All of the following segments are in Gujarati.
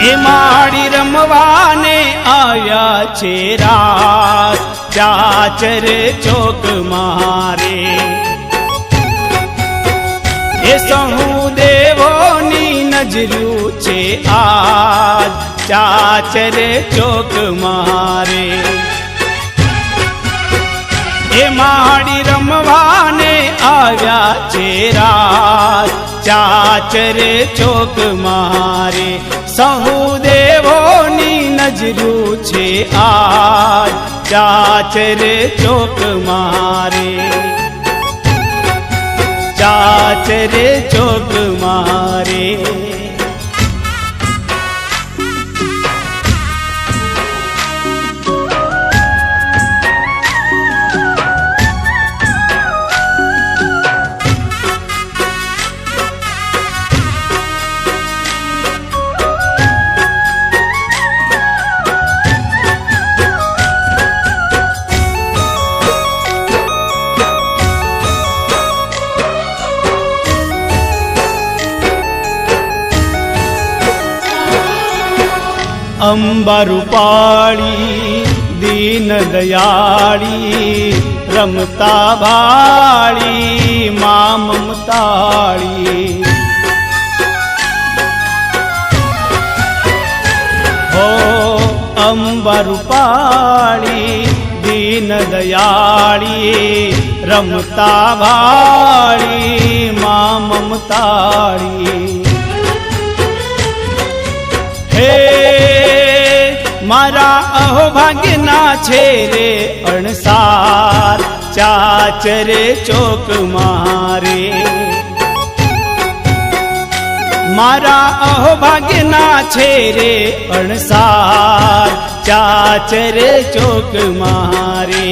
એ માડી રમવાને આવ્યા છે રાત. ચાચર ચોક મારે. એ સહુ દેવોની નજરું છે આજ. ચાચર ચોક મારે. એ માડી રમવાને આવ્યા છે રાત. ચાચર ચોક મારે. સહુ દેવોની નજરું છે આ ચાચર ચોક મારે. ચાચર ચોક અંબરુપાળી દીન દયાળી રમતા ભાળી મા મમતાળી હો અંબરૂપાળી દીન દયાળી રમતા ભાળી મા મારા અહોભાગ્યના છે રે અણસાર, ચાચરે ચોક મારે. મારા અહોભાગ્યના છે રે અણસાર, ચાચરે ચોક મારે.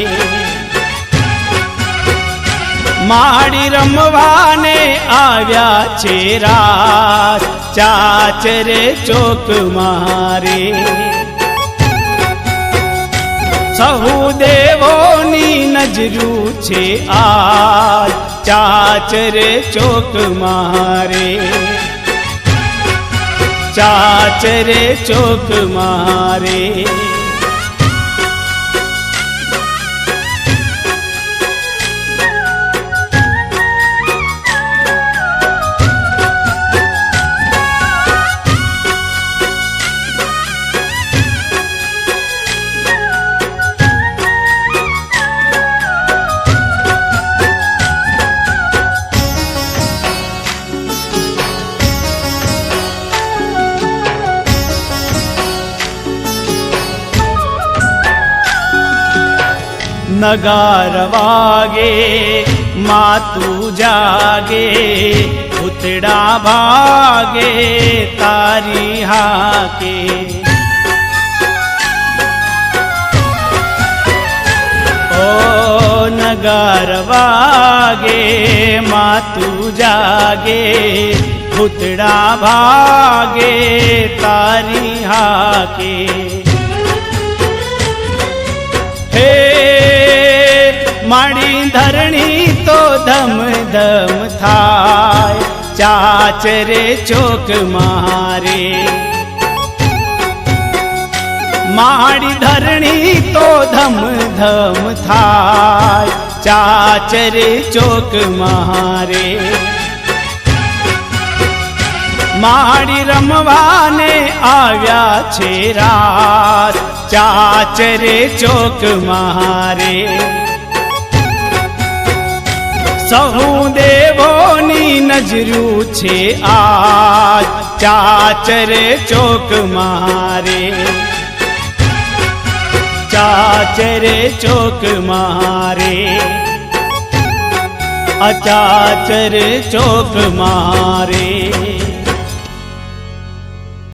માડી રમવાને આવ્યા છે રાત, ચાચરે ચોક મારે. સહુ દેવોની નજરું છે આ ચાચર ચોક મારે. ચાચર ચોક મારે. નગાર વાગે માતું જાગે ઉતડા ભાગે તારી હાકે ઓ નગાર વાગે માતું જાગે ઉતડા ભાગે તારી હાકે માડી ધરણી તો ધમ ધમ થાય. ચાચરે ચોક મારે. માડી ધરણી તો ધમ ધમ થાય. ચાચરે ચોક મારે. માડી રમવાને આવ્યા છે રાત. ચાચરે ચોક મારે. સહુ દેવોની નજરું છે આ ચાચરે ચોક મારે. ચાચરે ચોક મારે. અચાચર ચોક મારે.